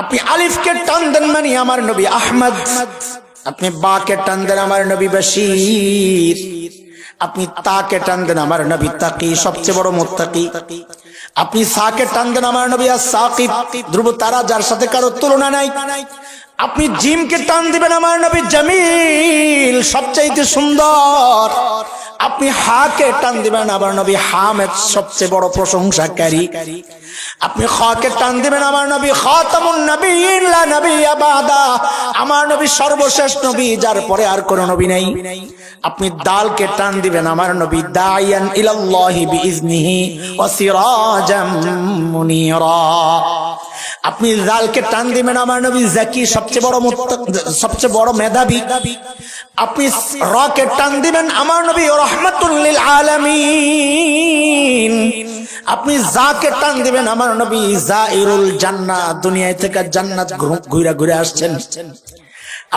আপনি আলিফকে টান দেন মানে আমার নবী আহমদ। আপনি বাকে টান দেন আমার নবী বশির। আপনি তাকে টান দেন আমার নবী তাকি, সবচেয়ে বড় মোত্তাকি। আপনি সাকে টান দেন আমার নবী সাকিব ধ্রুব তারা যার সাথে কারও তুলনা নাই। আপনি জিমকে টান দিবেন আমার নবী জামিল, সবচাইতে সুন্দর। আপনি হাকে টান দিবেন আমার নবী হামেদ সবচেয়ে বড় প্রশংসাকারী। আপনি খাকে টান দিবেন আমার নবী খাতামুন নবীন লা নবী আবাদা। আমার নবী সর্বশেষ নবী, যার পরে আর কোনো নবী নাই। আপনি দালকে টান দিবেন আমার নবী, দায়ান ইলাল্লাহি বিইজনিহি ওয়া সিরাজাম মুনিরা। আপনি জালকে টান দিবেন আমার নবী জাকি সবচেয়ে বড় সবচেয়ে বড় মেধাবী। আপনি রকে টান দিবেন আমার নবী রহমাতুল্লিল আলামিন। আপনি যাকে টান দিবেন আমার নবী, জাইরুল জান্নাত দুনিয়া থেকে জান্নাত ঘুরে ঘুরে আসছেন।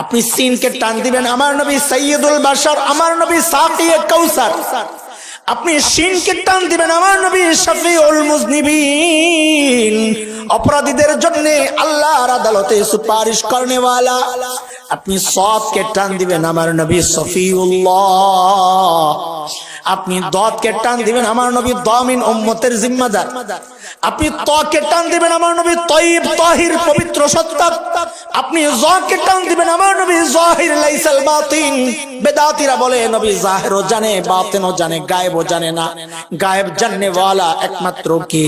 আপনি সিনকে টান দিবেন আমার নবী সৈয়দুল বাশার, আমার নবী সাকিয়ে কৌসার আপনি সিনকে টান দিবেন, আমার নবী শফি উল মুজনিবিন। অপরাধীদের জন্য আল্লাহর আদালতে সুপারিশ করনেওয়ালা। আপনি সবকে টান দিবেন, আমার নবী সফিউল্লাহ আপনি দতকে টান দিবেন আমার নবী দমিন উম্মতের জিম্মাদার। আপনি তকে টান দিবেন আমার নবী তয়িব তাহির পবিত্র সত্তা। আপনি জকে টান দিবেন আমার নবী জাহির লাইসাল বাতিন। বেদাতিরা বলে, নবী জাহিরও জানে, বাতিনও জানে, গায়েবও জানে না। গায়েব জাননে ওয়ালা একমাত্র কে?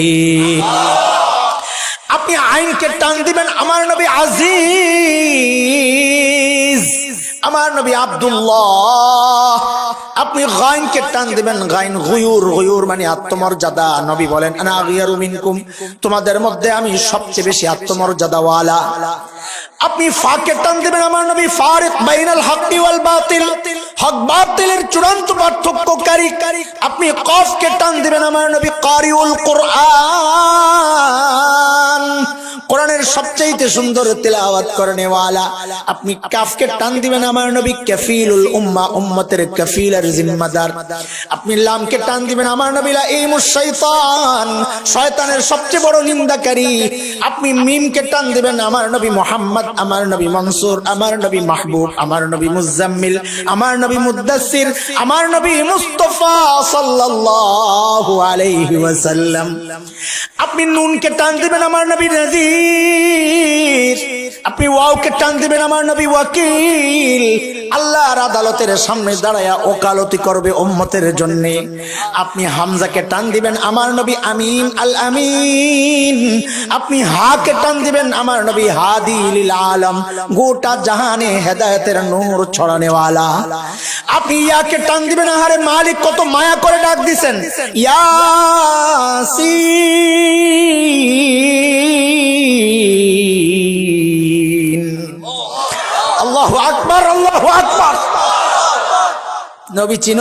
আপনি আইনকে টান দিবেন আমার নবী আজিজ। আমার নবী আব্দুল্লাহ, আপনি গাইনকে টান দিবেন, গাইন গুয়ুর গুয়ুর মানে আত্মমর্যাদা। নবী বলেন মিনকুম তোমাদের মধ্যে আমি সবচেয়ে বেশি আত্মমর্যাদাওয়ালা। আপনি ফাকে টান দিবেন আমার নবী ফারিক বাইনাল হাক্কি ওয়াল বাতিল। হক বাতিলের চূড়ান্ত পার্থক্যকারী। আপনি কফকে টান দিবেন আমার নবী কারিউল কোরআন। সবচাইতে সুন্দর তেলাওয়াত করেনেওয়ালা আপনি কাফকে টান দিবেন আমার নবী, কাফিলুল উম্মা, উম্মতের কাফিলের জিম্মাদার। আপনি লামকে টান দিবেন আমার নবী লাইমুশ শয়তান শয়তানের সবচেয়ে বড় নিন্দাকারী। আপনি মিমকে টান দিবেন আমার নবী মোহাম্মদ, আমার নবী মনসুর, আমার নবী মাহবুব, আমার নবী মুজাম্মিল, আমার নবী মুদাসসির, আমার নবী মুস্তাফা সাল্লাল্লাহু আলাইহি ওয়াসাল্লাম। আপনি নুনকে টান দিবেন আমার নবী নাজির। আপনি ওয়াওকে টান দিবেন আমার নবী ওয়াকিল। আল্লাহর আদালতের সামনে দাঁড়ায়া ওকালতি করবে উম্মতের জন্য। আপনি হামজাকে টান দিবেন আমার নবী আমিন আল আমিন। আপনি হাকে টান দিবেন আমার নবী হাদিল আলম। গোটা জাহানে হেদায়েতের নূর ছড়ানেওয়ালা। আপনি ইয়াকে টান দিবেন, আহারে মালিক কত মায়া করে ডাক দিছেন। ইয়াসিন। আল্লাহু আকবার আল্লাহু আকবার। নবী চিনো